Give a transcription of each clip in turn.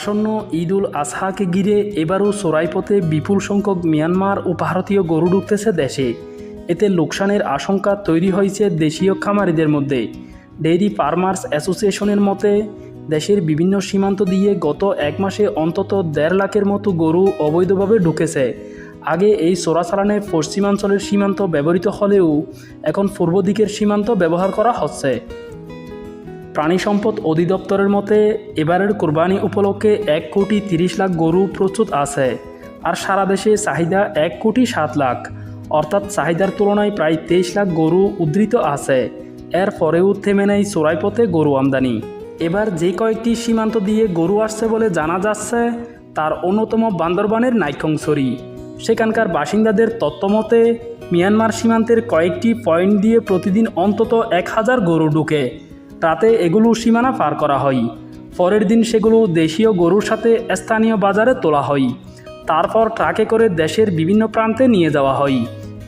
আসন্ন ঈদুল আজহাকে ঘিরে এবারও চোরাইপথে বিপুল সংখ্যক মিয়ানমার ও ভারতীয় গরু ঢুকতেছে দেশে। এতে লোকসানের আশঙ্কা তৈরি হয়েছে দেশীয় খামারিদের মধ্যে। ডেইরি ফার্মার্স অ্যাসোসিয়েশনের মতে, দেশের বিভিন্ন সীমান্ত দিয়ে গত এক মাসে অন্তত দেড় লাখের মতো গরু অবৈধভাবে ঢুকেছে। আগে এই চোরাচালানে পশ্চিমাঞ্চলের সীমান্ত ব্যবহৃত হলেও এখন পূর্ব দিকের সীমান্ত ব্যবহার করা হচ্ছে। প্রাণী সম্পদ অধিদপ্তরের মতে, এবারের কোরবানি উপলক্ষে এক কোটি তিরিশ লাখ গরু প্রস্তুত আছে, আর সারা দেশে চাহিদা এক কোটি সাত লাখ। অর্থাৎ চাহিদার তুলনায় প্রায় তেইশ লাখ গরু উদ্ধৃত আছে। এর পরেও থেমে নেই চোরাইপথে গরু আমদানি। এবার যে কয়েকটি সীমান্ত দিয়ে গরু আসছে বলে জানা যাচ্ছে, তার অন্যতম বান্দরবানের নাইকংসরি সেখানকার বাসিন্দাদের তত্ত্বমতে, মিয়ানমার সীমান্তের কয়েকটি পয়েন্ট দিয়ে প্রতিদিন অন্তত এক হাজার গরু ঢুকে। রাতে এগুলো সীমানা পার করা হয়। পরের দিন সেগুলো দেশীয় গরুর সাথে স্থানীয় বাজারে তোলা হয়। তারপর ট্রাকে করে দেশের বিভিন্ন প্রান্তে নিয়ে যাওয়া হয়।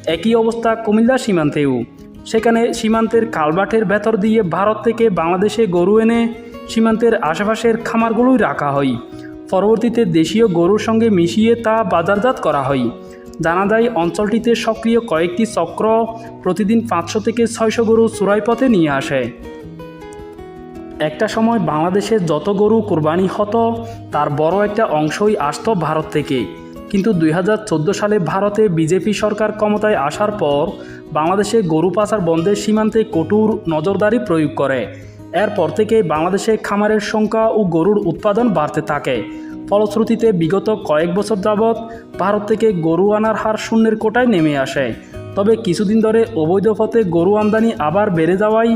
একই অবস্থা কুমিল্লা সীমান্তেও। সেখানে সীমান্তের কালবাটের ভেতর দিয়ে ভারত থেকে বাংলাদেশে গরু এনে সীমান্তের আশেপাশের খামারগুলোই রাখা হয়। পরবর্তীতে দেশীয় গরুর সঙ্গে মিশিয়ে তা বাজারজাত করা হয়। জানা যায়, অঞ্চলটিতে সক্রিয় কয়েকটি চক্র প্রতিদিন পাঁচশো থেকে ছয়শো গরু চোরাইপথে নিয়ে আসে। একটা সময় বাংলাদেশে যত গরু কোরবানি হতো, তার বড় একটা অংশই আসত ভারত থেকে। কিন্তু দুই হাজার চোদ্দ সালে ভারতে বিজেপি সরকার ক্ষমতায় আসার পর, বাংলাদেশে গরু পাচার বন্ধের সীমান্তে কঠোর নজরদারি প্রয়োগ করে। এরপর থেকে বাংলাদেশে খামারের সংখ্যা ও গরুর উৎপাদন বাড়তে থাকে। ফলশ্রুতিতে বিগত কয়েক বছর যাবৎ ভারত থেকে গরু আনার হার শূন্যের কোটায় নেমে আসে। তবে কিছুদিন ধরে অবৈধ পথে গরু আমদানি আবার বেড়ে যাওয়ায়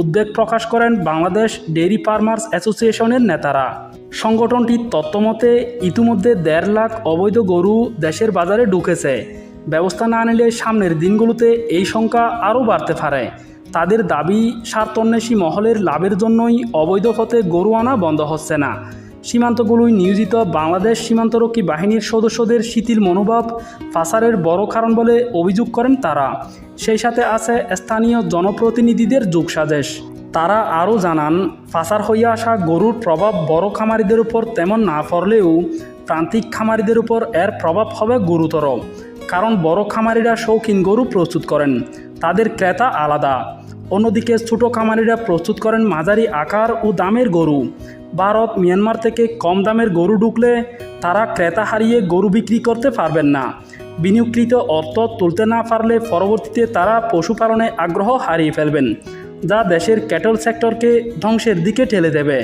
উদ্বেগ প্রকাশ করেন বাংলাদেশ ডেইরি ফার্মার্স অ্যাসোসিয়েশনের নেতারা। সংগঠনটির তত্ত্বমতে ইতিমধ্যে দেড় লাখ অবৈধ গরু দেশের বাজারে ঢুকেছে। ব্যবস্থা না নিলে সামনের দিনগুলোতে এই সংখ্যা আরও বাড়তে পারে। তাদের দাবি স্বার্থন্বেষী মহলের লাভের জন্যই অবৈধ পথে গরু আনা বন্ধ হচ্ছে না। সীমান্তগুলোই নিয়োজিত বাংলাদেশ সীমান্তরক্ষী বাহিনীর সদস্যদের শিথিল মনোভাব ফাসারের বড় কারণ বলে অভিযোগ করেন তারা। সেই সাথে আছে স্থানীয় জনপ্রতিনিধিদের যুগসাজেশ। তারা আরও জানান, ফাসার হইয়া আসা গরুর প্রভাব বড় খামারিদের উপর তেমন না পড়লেও প্রান্তিক খামারিদের উপর এর প্রভাব হবে গুরুতর। কারণ বড় খামারিরা শৌখিন গরু প্রস্তুত করেন, তাদের ক্রেতা আলাদা। অন্যদিকে ছোট খামারিরা প্রস্তুত করেন মাঝারি আকার ও দামের গরু। ভারত মিয়ানমার থেকে কম দামের গরু ঢুকলে তারা ক্রেতা হারিয়ে গরু বিক্রি করতে পারবেন না। বিনিয়োগকৃত অর্থ তুলতে না পারলে পরবর্তীতে তারা পশুপালনে আগ্রহ হারিয়ে ফেলবেন, যা দেশের ক্যাটল সেক্টরকে ধ্বংসের দিকে ঠেলে দেবে।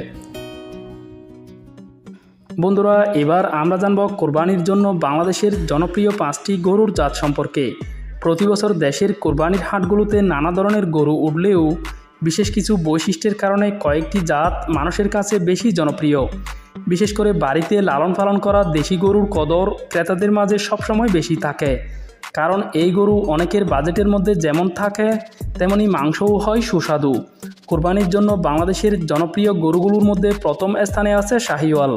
বন্ধুরা, এবার আমরা জানব কোরবানির জন্য বাংলাদেশের জনপ্রিয় পাঁচটি গরুর জাত সম্পর্কে। প্রতি বছর দেশের কোরবানির হাটগুলোতে নানা ধরনের গরু উঠলেও বিশেষ কিছু বৈশিষ্ট্যের কারণে কয়েকটি জাত মানুষের কাছে বেশি জনপ্রিয়। বিশেষ করে বাড়িতে লালন পালন করা দেশি গরুর কদর ক্রেতাদের মাঝে সবসময় বেশি থাকে। কারণ এই গরু অনেকের বাজেটের মধ্যে যেমন থাকে, তেমনি মাংসও হয় সুস্বাদু। কোরবানির জন্য বাংলাদেশের জনপ্রিয় গরুগুলোর মধ্যে প্রথম স্থানে আছে শাহিওয়াল।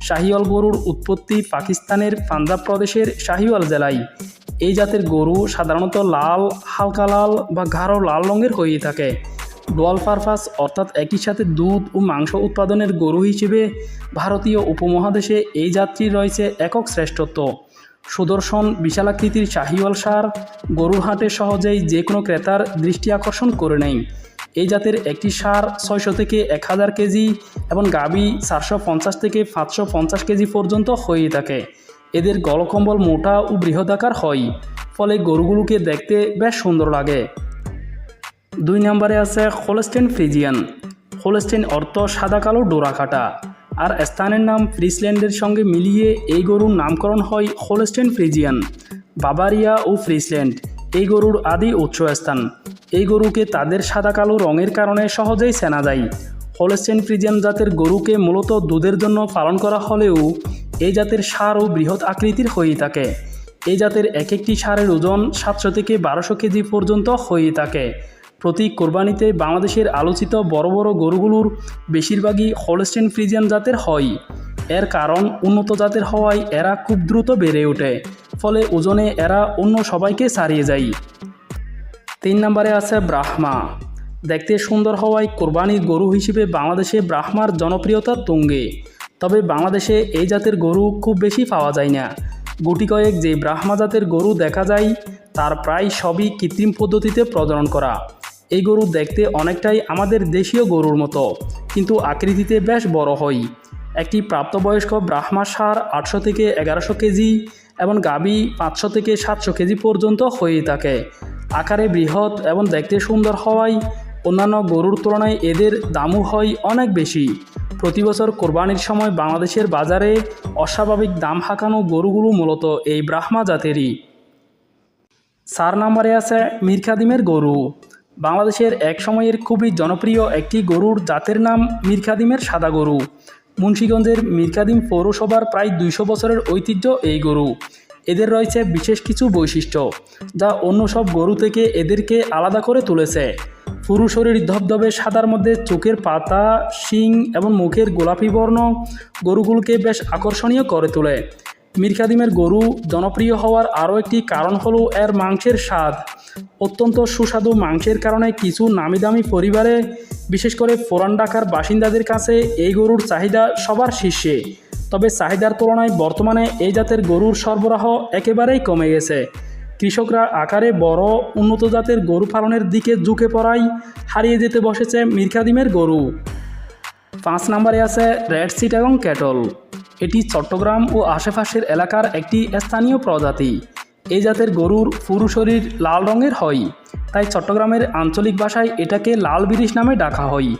শাহিওয়াল গরুর উৎপত্তি পাকিস্তানের পাঞ্জাব প্রদেশের শাহিওয়াল জেলায়। এই জাতের গরু সাধারণত লাল, হালকা লাল বা গাঢ় লাল রঙের হয়ে থাকে। ডোয়াল পারপাস, অর্থাৎ একই সাথে দুধ ও মাংস উৎপাদনের গরু হিসেবে ভারতীয় উপমহাদেশে এই জাতটির রয়েছে একক শ্রেষ্ঠত্ব। সুদর্শন বিশালাকৃতির শাহিওয়াল সার গরুর হাটে সহজেই যে কোনো ক্রেতার দৃষ্টি আকর্ষণ করে নেয়। এই জাতের একটি সার ছয়শো থেকে এক হাজার কেজি এবং গাবি চারশো পঞ্চাশ থেকে পাঁচশো পঞ্চাশ কেজি পর্যন্ত হয়ে থাকে। এদের গলকম্বল মোটা ও বৃহদাকার হয়, ফলে গরুগুলোকে দেখতে বেশ সুন্দর লাগে। দুই নম্বরে আছে হোলস্টেন ফ্রিজিয়ান। হোলস্টেন অর্থ সাদা কালো ডোরা কাটা। আর স্থানের নাম ফ্রিসল্যান্ডের সঙ্গে মিলিয়ে এই গরুর নামকরণ হয় হোলস্টেন ফ্রিজিয়ান। বাবারিয়া ও ফ্রিসল্যান্ড, এই গরুর আদি উচ্চ উৎসস্থান। এই গরুকে তাদের সাদা কালো রঙের কারণে সহজেই চেনা যায়। হোলস্টেন ফ্রিজিয়ান জাতের গরুকে মূলত দুধের জন্য পালন করা হলেও এই জাতের সার ও বৃহৎ আকৃতির হয়ে থাকে। এই জাতের এক একটি সারের ওজন সাতশো থেকে বারোশো কেজি পর্যন্ত হয়ে থাকে। প্রতি কোরবানিতে বাংলাদেশের আলোচিত বড় বড় গরুগুলোর বেশিরভাগই হলস্টেন ফ্রিজিয়ান জাতের হয়। এর কারণ উন্নত জাতের হওয়ায় এরা খুব দ্রুত বেড়ে ওঠে, ফলে ওজনে এরা অন্য সবাইকে ছাড়িয়ে যায়। তিন নম্বরে আছে ব্রাহ্মা। দেখতে সুন্দর হওয়ায় কোরবানির গরু হিসেবে বাংলাদেশে ব্রাহ্মার জনপ্রিয়তা তুঙ্গে। তবে বাংলাদেশে এই জাতের গরু খুব বেশি পাওয়া যায় না। গুটি কয়েক যে ব্রাহ্মা জাতের গরু দেখা যায়, তার প্রায় সবই কৃত্রিম পদ্ধতিতে প্রজনন করা। এই গরু দেখতে অনেকটাই আমাদের দেশীয় গরুর মতো, কিন্তু আকৃতিতে বেশ বড় হয়। একটি প্রাপ্তবয়স্ক ব্রাহ্মা সার আটশো থেকে এগারোশো কেজি এবং গাবি পাঁচশো থেকে সাতশো কেজি পর্যন্ত হয়ে থাকে। আকারে বৃহৎ এবং দেখতে সুন্দর হওয়ায় অন্যান্য গরুর তুলনায় এদের দামও হয় অনেক বেশি। প্রতি বছর কোরবানির সময় বাংলাদেশের বাজারে অস্বাভাবিক দাম হাঁকানো গরুগুলো মূলত এই ব্রাহ্মা জাতেরই। চার নম্বরে আছে মিরখাদিমের গরু। বাংলাদেশের এক সময়ের খুবই জনপ্রিয় একটি গরুর জাতের নাম মিরখাদিমের সাদা গরু। মুন্সীগঞ্জের মিরকাদিম পৌরসভার প্রায় দুইশো বছরের ঐতিহ্য এই গরু। এদের রয়েছে বিশেষ কিছু বৈশিষ্ট্য, যা অন্য সব গরু থেকে এদেরকে আলাদা করে তুলেছে। পুরু শরীর ধবধবে সাদার মধ্যে চোখের পাতা, শিং এবং মুখের গোলাপি বর্ণ গরুগুলোকে বেশ আকর্ষণীয় করে তোলে। মিরকাদিমের গরু জনপ্রিয় হওয়ার আরও একটি কারণ হলো এর মাংসের স্বাদ। অত্যন্ত সুস্বাদু মাংসের কারণে কিছু নামি দামি পরিবারে, বিশেষ করে পুরান ঢাকার বাসিন্দাদের কাছে এই গরুর চাহিদা সবার শীর্ষে। তবে চাহিদার তুলনায় বর্তমানে এই জাতের গরুর সরবরাহ একেবারেই কমে গেছে। কৃষকরা আকারে বড়, উন্নত জাতের গরু পালনের দিকে ঝুঁকে পড়ায় হারিয়ে যেতে বসেছে মিরকাদিমের গরু। পাঁচ নম্বরে আছে রেড সিট এবং ক্যাটল। এটি চট্টগ্রাম ও আশেপাশের এলাকার একটি স্থানীয় প্রজাতি। এই জাতের গরুর পুরু শরীর লাল রঙের হয়। তাই চট্টগ্রামের আঞ্চলিক ভাষায় এটাকে লাল বিরিশ নামে ডাকা হয়।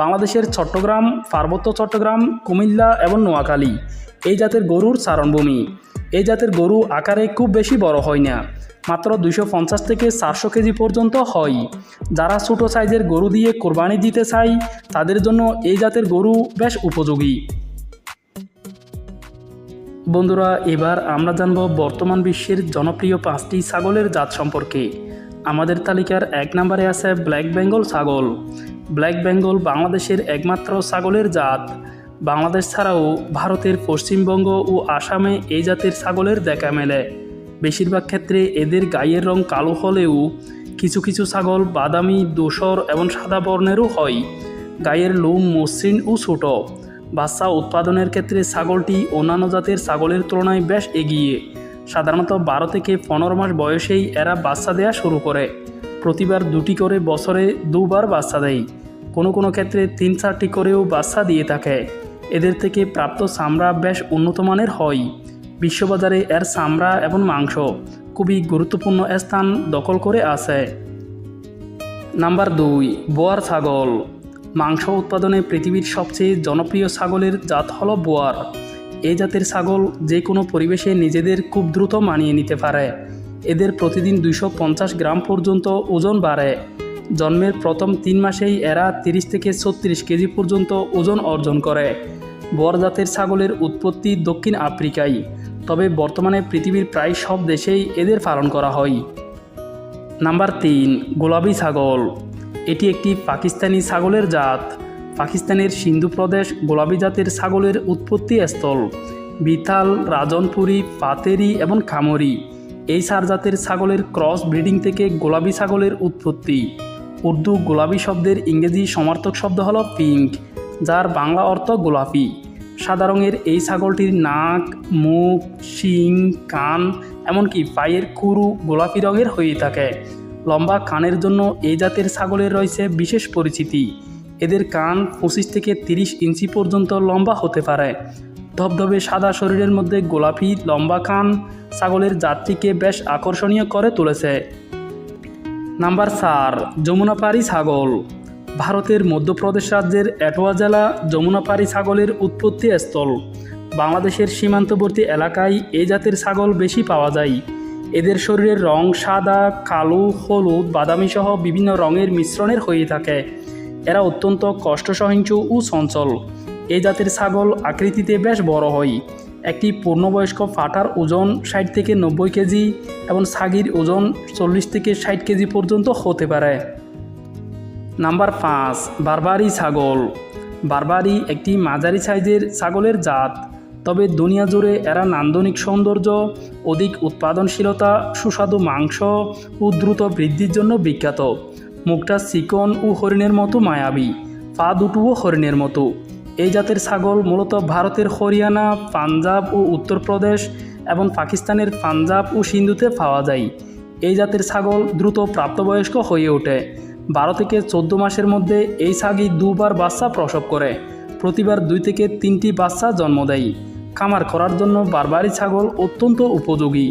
বাংলাদেশের চট্টগ্রাম, পার্বত্য চট্টগ্রাম, কুমিল্লা এবং নোয়াখালী এই জাতের গরুর চারণভূমি। এই জাতের গরু আকারে খুব বেশি বড় হয় না, মাত্র দুইশো পঞ্চাশ থেকে চারশো কেজি পর্যন্ত হয়। যারা ছোটো সাইজের গরু দিয়ে কোরবানি দিতে চায়, তাদের জন্য এই জাতের গরু বেশ উপযোগী। বন্ধুরা, এবার আমরা জানব বর্তমান বিশ্বের জনপ্রিয় পাঁচটি ছাগলের জাত সম্পর্কে। আমাদের তালিকার এক নম্বরে আছে ব্ল্যাক বেঙ্গল ছাগল। ব্ল্যাক বেঙ্গল বাংলাদেশের একমাত্র ছাগলের জাত। বাংলাদেশ ছাড়াও ভারতের পশ্চিমবঙ্গ ও আসামে এই জাতের ছাগলের দেখা মেলে। বেশিরভাগ ক্ষেত্রে এদের গায়ের রং কালো হলেও কিছু কিছু ছাগল বাদামি, দোসর এবং সাদা বর্ণেরও হয়। গায়ের লোম মসৃণ ও ছোট। বাচ্চা উৎপাদনের ক্ষেত্রে ছাগলটি অন্যান্য জাতের ছাগলের তুলনায় বেশ এগিয়ে। সাধারণত বারো থেকে পনেরো মাস বয়সেই এরা বাচ্চা দেওয়া শুরু করে। প্রতিবার দুটি করে বছরে দুবার বাচ্চা দেয়। কোনো কোনো ক্ষেত্রে তিন চারটি করেও বাচ্চা দিয়ে থাকে। এদের থেকে প্রাপ্ত চামড়া বেশ উন্নত মানের হয়। বিশ্ববাজারে এর চামড়া এবং মাংস খুবই গুরুত্বপূর্ণ স্থান দখল করে আছে। নাম্বার দুই, বোয়ার ছাগল। মাংস উৎপাদনে পৃথিবীর সবচেয়ে জনপ্রিয় ছাগলের জাত হল বোয়ার। এই জাতের ছাগল যে কোনো পরিবেশে নিজেদের খুব দ্রুত মানিয়ে নিতে পারে। এদের প্রতিদিন দুইশো পঞ্চাশ গ্রাম পর্যন্ত ওজন বাড়ে। জন্মের প্রথম তিন মাসেই এরা তিরিশ থেকে ছত্রিশ কেজি পর্যন্ত ওজন অর্জন করে। বোয়ার জাতের ছাগলের উৎপত্তি দক্ষিণ আফ্রিকায়, তবে বর্তমানে পৃথিবীর প্রায় সব দেশেই এদের পালন করা হয়। নাম্বার তিন, গোলাপি ছাগল। এটি একটি পাকিস্তানি ছাগলের জাত। পাকিস্তানের সিন্ধু প্রদেশ গোলাপি জাতের ছাগলের উৎপত্তি স্থল। বিথাল, রাজনপুরি, পাতেরি এবং খামরি। এই সার জাতের ছাগলের ক্রস ব্রিডিং থেকে গোলাপি ছাগলের উৎপত্তি। উর্দু গোলাপি শব্দের ইংরেজি সমার্থক শব্দ হলো পিঙ্ক, যার বাংলা অর্থ গোলাপি। সাদা রঙের এই ছাগলটির নাক, মুখ, শিং, কান, এমনকি পায়ের কুরু গোলাপি রঙের হয়ে থাকে। লম্বা কানের জন্য এই জাতের ছাগলের রয়েছে বিশেষ পরিচিতি। এদের কান পঁচিশ থেকে তিরিশ ইঞ্চি পর্যন্ত লম্বা হতে পারে। ধবধবে সাদা শরীরের মধ্যে গোলাপি লম্বা কান ছাগলের জাতটিকে বেশ আকর্ষণীয় করে তুলেছে। নাম্বার চার, যমুনাপাড়ি ছাগল। ভারতের মধ্যপ্রদেশ রাজ্যের এটোয়া জেলা যমুনাপাড়ি ছাগলের উৎপত্তি স্থল বাংলাদেশের সীমান্তবর্তী এলাকায় এই জাতের ছাগল বেশি পাওয়া যায়। এদের শরীরের রং সাদা, কালো, হলুদ বাদামি সহ বিভিন্ন রঙের মিশ্রণের হয়ে থাকে। এরা অত্যন্ত কষ্ট সহিংস ও চঞ্চল। এই জাতের ছাগল আকৃতিতে বেশ বড় হয়। একটি পূর্ণবয়স্ক ফাটার ওজন ষাট থেকে নব্বই কেজি এবং ছাগির ওজন চল্লিশ থেকে ষাট কেজি পর্যন্ত হতে পারে। নাম্বার পাঁচ, বারবারি ছাগল। বারবারি একটি মাঝারি সাইজের ছাগলের জাত। তবে দুনিয়া জুড়ে এরা নান্দনিক সৌন্দর্য, অধিক উৎপাদনশীলতা, সুস্বাদু মাংস ও দ্রুত বৃদ্ধির জন্য বিখ্যাত। মুখটা চিকন ও হরিণের মতো মায়াবী, পা দুটোও হরিণের মতো। এই জাতের ছাগল মূলত ভারতের হরিয়ানা, পাঞ্জাব ও উত্তরপ্রদেশ এবং পাকিস্তানের পাঞ্জাব ও সিন্ধুতে পাওয়া যায়। এই জাতের ছাগল দ্রুত প্রাপ্তবয়স্ক হয়ে ওঠে। বারো থেকে চোদ্দ মাসের মধ্যে এই ছাগি দুবার বাচ্চা প্রসব করে। প্রতিবার দুই থেকে তিনটি বাচ্চা জন্ম দেয়। খামার করার জন্য বারবারি ছাগল অত্যন্ত উপযোগী।